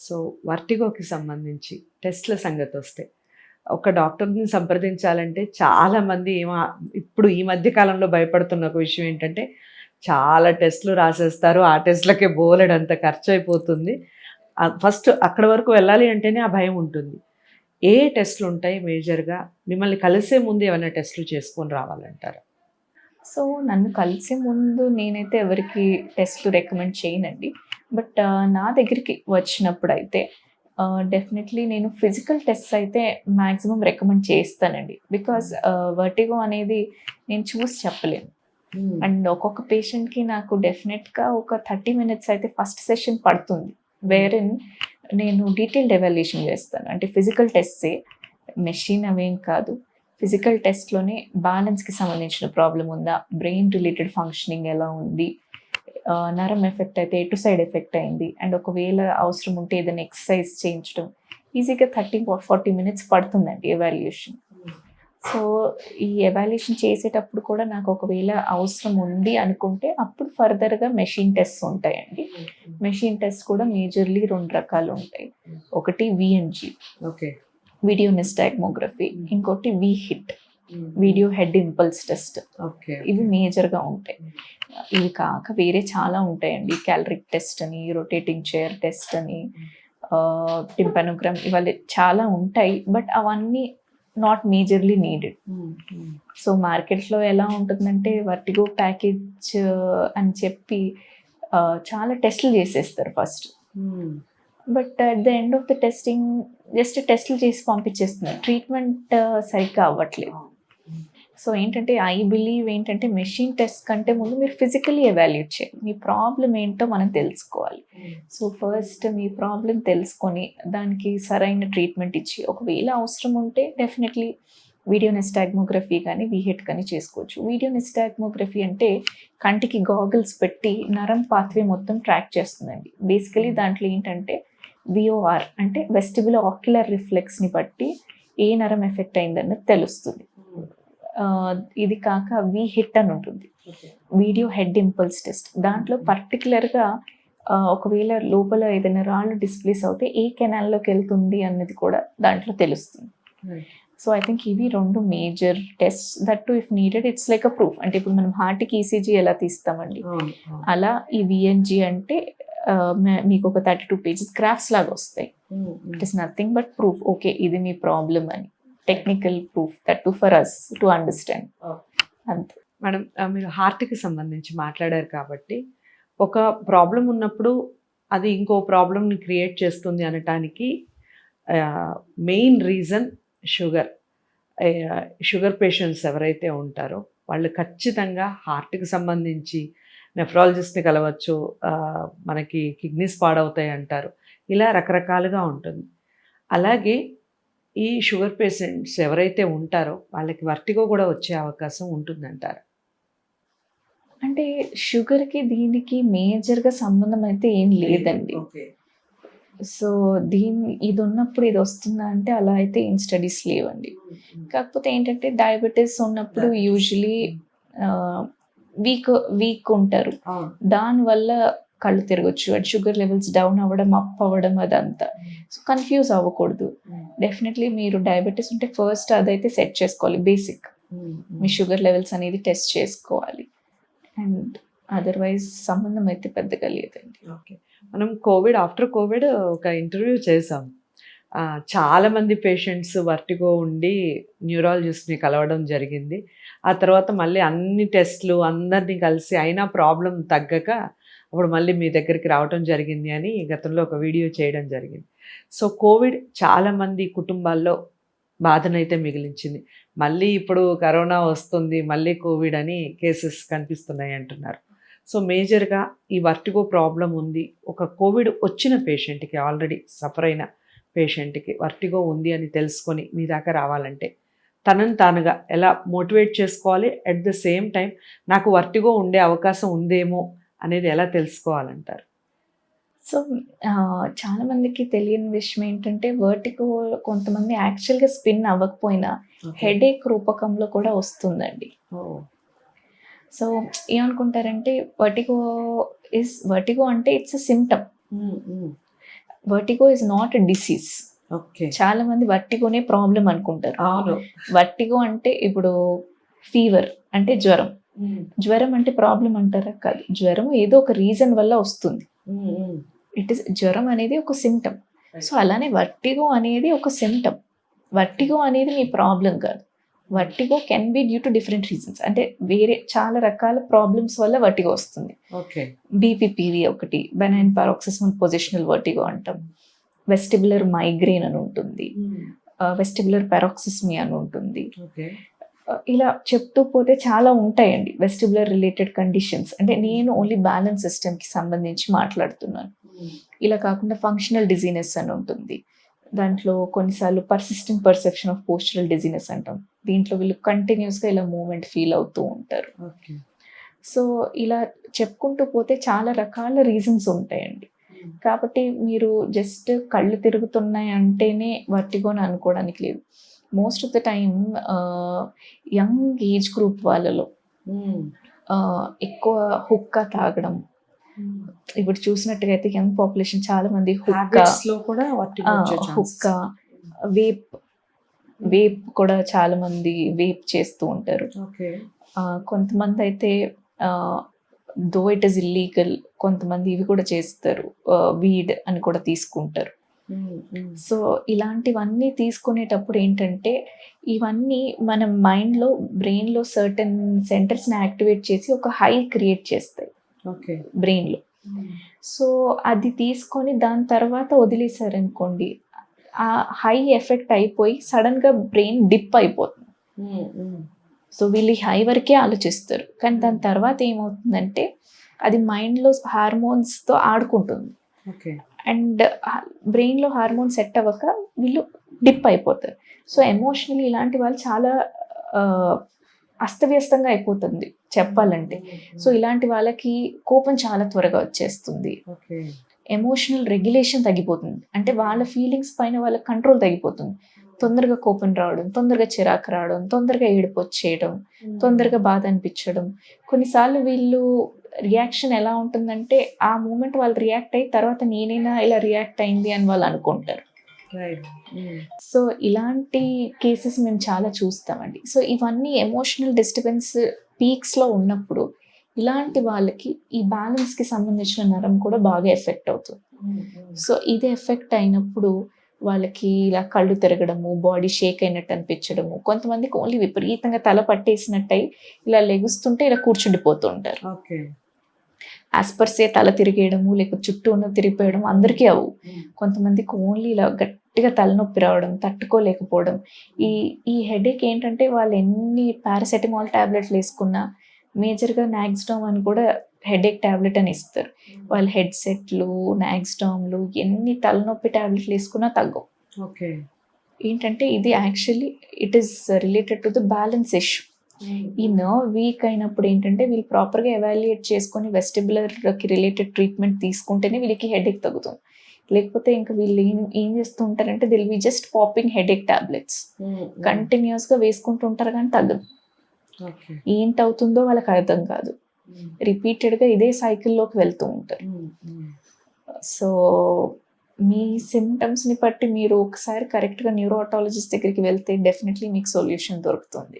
So వర్టిగోకి సంబంధించి టెస్ట్ల సంగతి వస్తే ఒక డాక్టర్ని సంప్రదించాలంటే చాలామంది ఏమో ఇప్పుడు ఈ మధ్య కాలంలో భయపడుతున్న ఒక విషయం ఏంటంటే చాలా టెస్ట్లు రాసేస్తారు ఆ టెస్ట్లకే బోలెడంత ఖర్చు అయిపోతుంది ఫస్ట్ అక్కడ వరకు వెళ్ళాలి అంటేనే ఆ భయం ఉంటుంది. ఏ టెస్ట్లు ఉంటాయి మేజర్గా? మిమ్మల్ని కలిసే ముందు ఏమైనా టెస్ట్లు చేసుకొని రావాలంటారు? సో నన్ను కలిసే ముందు నేనైతే ఎవరికి టెస్ట్లు రికమెండ్ చేయనండి. బట్ నా దగ్గరికి వచ్చినప్పుడు అయితే డెఫినెట్లీ నేను ఫిజికల్ టెస్ట్ అయితే మ్యాక్సిమం రికమెండ్ చేస్తానండి. బికాజ్ వర్టిగో అనేది నేను చూసి చెప్పలేను. అండ్ ఒక్కొక్క పేషెంట్కి నాకు డెఫినెట్గా ఒక థర్టీ మినిట్స్ అయితే ఫస్ట్ సెషన్ పడుతుంది. వేరెన్ నేను డీటెయిల్డ్ ఎవాల్యుయేషన్ చేస్తాను. అంటే ఫిజికల్ టెస్టే మెషిన్ అవేం కాదు. ఫిజికల్ టెస్ట్లోనే బ్యాలెన్స్కి సంబంధించిన ప్రాబ్లం ఉందా? బ్రెయిన్ రిలేటెడ్ ఫంక్షనింగ్ ఎలా ఉంది? నరం ఎఫెక్ట్ అయితే ఎటు సైడ్ ఎఫెక్ట్ అయింది? అండ్ ఒకవేళ అవసరం ఉంటే ఏదైనా ఎక్సర్సైజ్ చేయించడం. ఈజీగా థర్టీ ఫార్టీ మినిట్స్ పడుతుందండి ఎవాల్యుయేషన్ సో ఈ ఎవాల్యుయేషన్ చేసేటప్పుడు కూడా నాకు ఒకవేళ అవసరం ఉంది అనుకుంటే అప్పుడు ఫర్దర్గా మెషిన్ టెస్ట్ ఉంటాయండి. మెషిన్ టెస్ట్ కూడా మేజర్లీ రెండు రకాలు ఉంటాయి. ఒకటి విఎన్జి ఓకే. వీడియో నిస్టాగ్మోగ్రఫీ ఇంకోటి V HIT video head impulse test. Okay ఇవి మేజర్గా ఉంటాయి. ఇవి కాక వేరే చాలా ఉంటాయండి. క్యాలరిక్ టెస్ట్ అని రొటేటింగ్ చైర్ టెస్ట్ అని టింపనోగ్రామ్ ఇవాళ చాలా ఉంటాయి. బట్ అవన్నీ నాట్ మేజర్లీ నీడెడ్. సో మార్కెట్లో ఎలా ఉంటుందంటే వర్టిగో ప్యాకేజ్ అని చెప్పి చాలా టెస్టులు చేసేస్తారు first. But at the end of the testing just టెస్టులు చేసి పంపించేస్తున్నారు. ట్రీట్మెంట్ సరిగ్గా అవ్వట్లేదు. సో ఏంటంటే ఐ బిలీవ్ ఏంటంటే మెషిన్ టెస్ట్ కంటే ముందు మీరు ఫిజికలీ ఎవాల్యూట్ చేయాలి మీ ప్రాబ్లం ఏంటో మనం తెలుసుకోవాలి. సో ఫస్ట్ మీ ప్రాబ్లం తెలుసుకొని దానికి సరైన ట్రీట్మెంట్ ఇచ్చి ఒకవేళ అవసరం ఉంటే డెఫినెట్లీ వీడియో నెస్టాగ్మోగ్రఫీ కానీ విహెట్ కానీ చేసుకోవచ్చు. వీడియో నెస్టాగ్మోగ్రఫీ అంటే కంటికి గాగుల్స్ పెట్టి నరం పాత్వే మొత్తం ట్రాక్ చేస్తుందండి. బేసికలీ దాంట్లో ఏంటంటే విఓఆర్ అంటే వెస్టిబుల్ ఆక్యులర్ రిఫ్లెక్స్ని బట్టి ఏ నరం ఎఫెక్ట్ అయిందన్నది తెలుస్తుంది. ఇది కాక వి హిట్ అని ఉంటుంది. Video head impulse test. దాంట్లో పర్టికులర్గా ఒకవేళ లోపల ఏదైనా రాళ్ళు డిస్ప్లేస్ అవుతే ఏ కెనాల్లోకి వెళ్తుంది అన్నది కూడా దాంట్లో తెలుస్తుంది. సో ఐ థింక్ ఇవి రెండు major test that to if needed it's like a proof. అంటే ఇప్పుడు మనం హార్ట్కి ఈసీజీ ఎలా తీస్తామండి? అలా ఈ విఎన్జి అంటే మీకు ఒక థర్టీ టూ పేజెస్ గ్రాఫ్స్ లాగా వస్తాయి. It is nothing but proof. Okay ఇది మీ ప్రాబ్లం అని. Technical proof that to for us to understand అంతే. మేడం మీరు హార్ట్కి సంబంధించి మాట్లాడారు కాబట్టి ఒక ప్రాబ్లం ఉన్నప్పుడు అది ఇంకో ప్రాబ్లమ్ని క్రియేట్ చేస్తుంది అనటానికి main reason sugar sugar patients ఎవరైతే ఉంటారో వాళ్ళు ఖచ్చితంగా హార్ట్కి సంబంధించి నెఫ్రాలజిస్ట్ని కలవచ్చు మనకి కిడ్నీస్ పాడవుతాయి అంటారు. ఇలా రకరకాలుగా ఉంటుంది. అలాగే ఈ షుగర్ పేషెంట్స్ ఎవరైతే ఉంటారో వాళ్ళకి వర్టిగో కూడా వచ్చే అవకాశం ఉంటుందంటారు. అంటే షుగర్కి దీనికి మేజర్గా సంబంధం అయితే ఏం లేదండి. సో దీని ఇది ఉన్నప్పుడు ఇది వస్తుందా అంటే అలా అయితే ఏం స్టడీస్ లేవండి. కాకపోతే ఏంటంటే డయాబెటీస్ ఉన్నప్పుడు యూజువలీ వీక్ వీక్ ఉంటారు. దానివల్ల కళ్ళు తిరగచ్చు అండ్ షుగర్ లెవెల్స్ డౌన్ అవ్వడం అప్ అవ్వడం అదంతా. సో కన్ఫ్యూజ్ అవ్వకూడదు. డెఫినెట్లీ మీరు డయాబెటీస్ ఉంటే ఫస్ట్ అదైతే సెట్ చేసుకోవాలి బేసిక్ మీ షుగర్ లెవెల్స్ అనేది టెస్ట్ చేసుకోవాలి. అండ్ అదర్వైజ్ సంబంధం అయితే పెద్దగా లేదండి. ఓకే మనం కోవిడ్ ఆఫ్టర్ కోవిడ్ ఒక ఇంటర్వ్యూ చేసాం. చాలా మంది పేషెంట్స్ వర్టిగో ఉండి న్యూరాలజిస్ట్ని కలవడం జరిగింది. ఆ తర్వాత మళ్ళీ అన్ని టెస్ట్లు అందరినీ కలిసి అయినా ప్రాబ్లం తగ్గక అప్పుడు మళ్ళీ మీ దగ్గరికి రావడం జరిగింది అని గతంలో ఒక వీడియో చేయడం జరిగింది. సో కోవిడ్ చాలామంది కుటుంబాల్లో బాధనైతే మిగిలించింది. మళ్ళీ ఇప్పుడు కరోనా వస్తుంది మళ్ళీ కోవిడ్ అని కేసెస్ కనిపిస్తున్నాయి అంటున్నారు. సో మేజర్గా ఈ వర్టిగో ప్రాబ్లం ఉంది. ఒక కోవిడ్ వచ్చిన పేషెంట్కి ఆల్రెడీ సఫర్ అయిన పేషెంట్కి వర్టిగో ఉంది అని తెలుసుకొని మీ దాకా రావాలంటే తనను తానుగా ఎలా మోటివేట్ చేసుకోవాలి? అట్ ద సేమ్ టైం నాకు వర్టిగో ఉండే అవకాశం ఉందేమో అనేది ఎలా తెలుసుకోవాలంటారు? సో ఆ, చాలా మందికి తెలియని విషయం ఏంటంటే వర్టికో కొంతమంది యాక్చువల్గా స్పిన్ అవ్వకపోయినా హెడేక్ రూపకంలో కూడా వస్తుందండి. సో ఏమనుకుంటారంటే వర్టిగో ఇస్ వర్టిగో అంటే it's a symptom vertigo is not a disease okay చాలా మంది వర్టిగోనే ప్రాబ్లం అనుకుంటారు. వర్టిగో అంటే ఇప్పుడు ఫీవర్ అంటే జ్వరం. జ్వరం అంటే ప్రాబ్లం అంటారా? కాదు. జ్వరం ఏదో ఒక రీజన్ వల్ల వస్తుంది. ఇట్ ఇస్ జ్వరం అనేది ఒక సిమ్టమ్ సో అలానే వర్టిగో అనేది ఒక సిమ్టమ్ వర్టిగో అనేది మీ ప్రాబ్లం కాదు. Vertigo can be due to different reasons అంటే వేరే చాలా రకాల ప్రాబ్లమ్స్ వల్ల వర్టిగో వస్తుంది. ఓకే. బీపీపీవి ఒకటి బెనైన్ పారాక్సిస్మల్ పొజిషనల్ వర్టిగో అంటాం. వెస్టిబులర్ మైగ్రేన్ అని ఉంటుంది. వెస్టిబులర్ పారాక్సిస్మి అని ఉంటుంది. ఆ, ఇలా చెప్తూ పోతే చాలా ఉంటాయండి వెస్టిబులర్ రిలేటెడ్ కండిషన్స్ అంటే నేను ఓన్లీ బ్యాలెన్స్ సిస్టమ్కి సంబంధించి మాట్లాడుతున్నాను. ఇలా కాకుండా ఫంక్షనల్ డిజీనెస్ అని ఉంటుంది. దాంట్లో కొన్నిసార్లు persistent perception of postural dizziness అంటాం. దీంట్లో వీళ్ళు కంటిన్యూస్గా ఇలా మూమెంట్ ఫీల్ అవుతూ ఉంటారు. సో ఇలా చెప్పుకుంటూ పోతే చాలా రకాల రీజన్స్ ఉంటాయండి. కాబట్టి మీరు జస్ట్ కళ్ళు తిరుగుతున్నాయి అంటేనే వర్టిగోని అనుకోవడానికి లేదు. Most of the time young age group వాళ్ళలో ఆ, ఎక్కువ హుక్కా తాగడం. ఇప్పుడు చూసినట్టుగా అయితే యంగ్ పాపులేషన్ చాలా మంది హుక్కా. హుక్కా వేప్ వేప్ కూడా చాలా మంది వేప్ చేస్తూ ఉంటారు. కొంతమంది అయితే దో ఇట్ ఇస్ ఇల్లీగల్ కొంతమంది ఇవి కూడా చేస్తారు. వీడ్ అని కూడా తీసుకుంటారు. సో ఇలాంటివన్నీ తీసుకునేటప్పుడు ఏంటంటే ఇవన్నీ మన మైండ్లో బ్రెయిన్లో సర్టన్ సెంటర్స్ని యాక్టివేట్ చేసి ఒక హై క్రియేట్ చేస్తాయి. ఓకే. బ్రెయిన్లో. సో అది తీసుకొని దాని తర్వాత వదిలేశారనుకోండి ఆ హై ఎఫెక్ట్ అయిపోయి సడన్గా బ్రెయిన్ డిప్ అయిపోతుంది. సో వీళ్ళు ఈ హై వరకే ఆలోచిస్తారు. కానీ దాని తర్వాత ఏమవుతుందంటే అది మైండ్లో హార్మోన్స్తో ఆడుకుంటుంది. అండ్ బ్రెయిన్లో హార్మోన్ సెట్ అవ్వక వీళ్ళు డిప్ అయిపోతారు. సో ఎమోషనల్లీ ఇలాంటి వాళ్ళు చాలా అస్తవ్యస్తంగా అయిపోతుంది చెప్పాలంటే. సో ఇలాంటి వాళ్ళకి కోపం చాలా త్వరగా వచ్చేస్తుంది. ఎమోషనల్ రెగ్యులేషన్ తగ్గిపోతుంది. అంటే వాళ్ళ ఫీలింగ్స్ పైన వాళ్ళ కంట్రోల్ తగ్గిపోతుంది. తొందరగా కోపం రావడం తొందరగా చిరాకు రావడం తొందరగా ఏడుపు వచ్చేయడం తొందరగా బాధ అనిపించడం. కొన్నిసార్లు వీళ్ళు రియాక్షన్ ఎలా ఉంటుందంటే ఆ మూమెంట్ వాళ్ళు రియాక్ట్ అయ్యి తర్వాత నేనైనా ఇలా రియాక్ట్ అయింది అని వాళ్ళు అనుకుంటారు. సో ఇలాంటి కేసెస్ మేము చాలా చూస్తామండి. సో ఇవన్నీ ఎమోషనల్ డిస్టర్బెన్స్ పీక్స్లో ఉన్నప్పుడు ఇలాంటి వాళ్ళకి ఈ బ్యాలెన్స్కి సంబంధించిన నరం కూడా బాగా ఎఫెక్ట్ అవుతుంది. సో ఇది ఎఫెక్ట్ అయినప్పుడు వాళ్ళకి ఇలా కళ్ళు తిరగడము బాడీ షేక్ అయినట్టు అనిపించడము కొంతమందికి ఓన్లీ విపరీతంగా తల పట్టేసినట్టు అయి ఇలా లెగుస్తుంటే ఇలా కూర్చుండిపోతూ ఉంటారు ఓకే ఆస్పర్సే తల తిరిగేయడము లేకపోతే చుట్టూ ఉన్న తిరిగిపోయడం అందరికీ అవు. కొంతమందికి ఓన్లీ ఇలా గట్టిగా తలనొప్పి రావడం తట్టుకోలేకపోవడం. ఈ ఈ హెడేక్ ఏంటంటే వాళ్ళు ఎన్ని పారాసెటమాల్ టాబ్లెట్లు వేసుకున్నా మేజర్గా నాక్స్డామ్ అని కూడా హెడేక్ టాబ్లెట్ అని ఇస్తారు. వాళ్ళు హెడ్సెట్లు నాక్స్డామ్లు ఎన్ని తలనొప్పి టాబ్లెట్లు వేసుకున్నా తగ్గవు. ఓకే. ఏంటంటే ఇది actually it is related to the balance issue. ఈ నర్వ్ వీక్ అయినప్పుడు ఏంటంటే వీళ్ళు ప్రాపర్గా ఎవాల్యుయేట్ చేసుకొని వెస్టిబులర్కి రిలేటెడ్ ట్రీట్మెంట్ తీసుకుంటేనే వీళ్ళకి హెడేక్ తగ్గుతుంది. లేకపోతే ఇంకా వీళ్ళు ఏం ఏం చేస్తూ ఉంటారంటే they'll be just popping headache tablets. కంటిన్యూస్గా వేసుకుంటూ ఉంటారు కానీ తగ్గదు. ఓకే. ఏంటవుతుందో వాళ్ళకి అర్థం కాదు రిపీటెడ్గా ఇదే సైకిల్లోకి వెళ్తూ ఉంటారు. సో మీ సిమ్టమ్స్ని బట్టి మీరు ఒకసారి కరెక్ట్గా న్యూరోటాలజిస్ట్ దగ్గరికి వెళ్తే డెఫినెట్లీ మీకు సొల్యూషన్ దొరుకుతుంది.